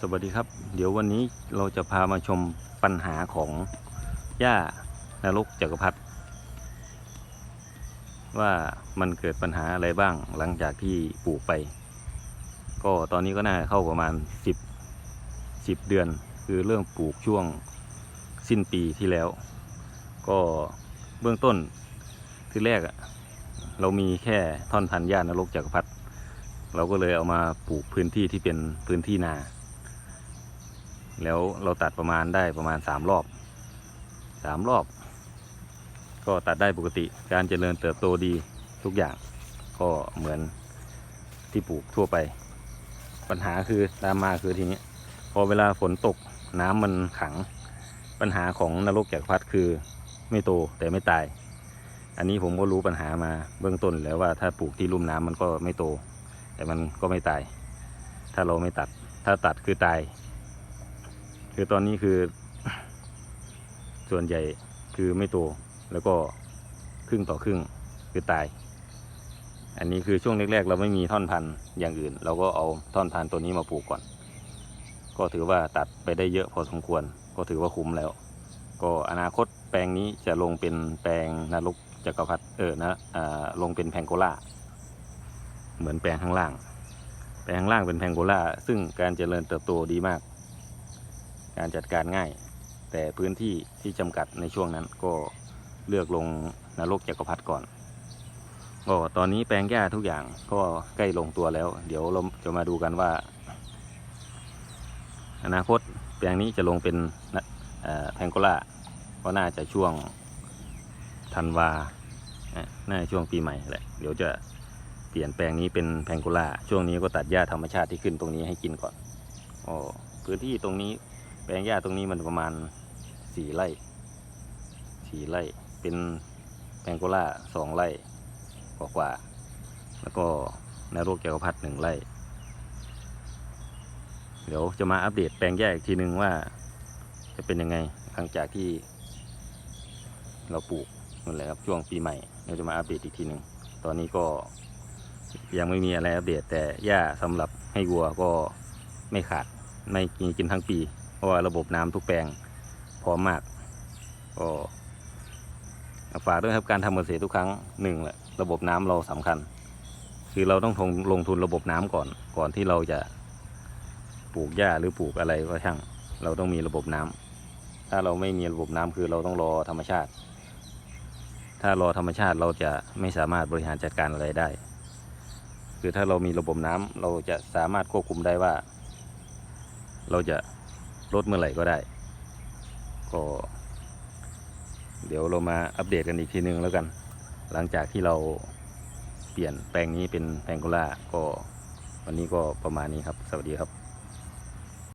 สวัสดีครับ เดี๋ยววันนี้เราจะพามาชมปัญหาของหญ้านรกจักรพรรดิว่ามันเกิดปัญหาอะไรบ้างหลังจากที่ปลูกไป ก็ตอนนี้ก็น่าเข้าประมาณ 10 10 เดือน คือเรื่องปลูกช่วงสิ้นปีที่แล้ว ก็เบื้องต้นที่แรกอะเรามีแค่ท่อนพันธุ์หญ้านรกจักรพรรดิเราก็เลยเอามาปลูกพื้นที่ที่เป็นพื้นที่นา แล้วเราตัดประมาณได้ประมาณสามรอบสามรอบ ก็ตัดได้ปกติการเจริญเติบโตดีทุกอย่างก็เหมือนที่ปลูกทั่วไป ปัญหาคือตามมาคือทีนี้พอเวลาฝนตกน้ำมันขังปัญหาของนรกจักพรรดิคือไม่โตแต่ไม่ตาย อันนี้ผมก็รู้ปัญหามาเบื้องต้นแล้วว่าถ้าปลูกที่ลุ่มน้ำมันก็ไม่โต แต่มันก็ไม่ตาย ถ้าเราไม่ตัด ถ้าตัดคือตาย คือตอนนี้คือส่วนใหญ่คือไม่โตแล้วก็ครึ่งต่อครึ่งคือตาย อันนี้คือช่วงแรกๆ เราไม่มีท่อนพันธุ์อย่างอื่น เราก็เอาท่อนพันธุ์ตัวนี้มาปลูกก่อน ก็ถือว่าตัดไปได้เยอะพอสมควร ก็ถือว่าคุ้มแล้ว ก็อนาคตแปลงนี้จะลงเป็นแปลงนรกจักรพรรดิเออนะอ่าลงเป็นแพงโกล่าเหมือนแปลงข้างล่าง แปลงข้างล่างเป็นแพงโกล่าซึ่งการเจริญเติบโตดีมาก การจัดการง่าย แต่พื้นที่ที่จำกัดในช่วงนั้นก็เลือกลงนรกจักรพรรดิก่อนก็ตอนนี้แปลงหญ้าทุกอย่างก็ใกล้ลงตัวแล้ว เดี๋ยวเราจะมาดูกันว่า อนาคตแปลงนี้จะลงเป็นแพงโกล่าก็น่าจะช่วงธันวาเอ่อน่าช่วงปีใหม่แหละ เดี๋ยวจะเปลี่ยนแปลงนี้เป็นแพงโกล่าช่วงนี้ก็ตัดหญ้าธรรมชาติที่ขึ้นตรงนี้ให้กินก่อนอ๋อพื้นที่ตรงนี้ แปลงหญ้าตรงนี้มันประมาณสี่ไร่สี่ไร่ เป็นแพงโกล่าสองไร่กว่าๆแล้วก็นรกจักรพรรดิหนึ่งไร่ เดี๋ยวจะมาอัปเดตแปลงหญ้าอีกทีหนึ่งว่า จะเป็นยังไงหลังจากที่ เราปลูกนั่นแหละครับช่วงปีใหม่เราจะมาอัปเดตอีกทีหนึ่งตอนนี้ก็ยังไม่มีอะไรอัปเดตแต่หญ้าสำหรับให้วัวก็ไม่ขาดไม่กินทั้งปี ราะว่าระบบน้ำทุกแปลงพร้อมมากก็ฝากด้วยครับการทำเกษตรทุกครั้งหนึ่งแหละระบบน้ำเราสำคัญ คือเราต้องทงลงทุนระบบน้ำก่อนก่อนที่เราจะปลูกหญ้าหรือปลูกอะไรก็ช่าง เราต้องมีระบบน้ำถ้าเราไม่มีระบบน้ำคือเราต้องรอธรรมชาติ ถ้ารอธรรมชาติเราจะไม่สามารถบริหารจัดการอะไรได้ คือถ้าเรามีระบบน้ำเราจะสามารถควบคุมได้ว่า เราจะ รถเมื่อไหร่ก็ได้ ก็เดี๋ยวเรามาอัปเดตกันอีกทีนึงแล้วกัน หลังจากที่เราเปลี่ยนแปลงนี้เป็นแพงโกล่าก็วันนี้ก็ประมาณนี้ครับ สวัสดีครับ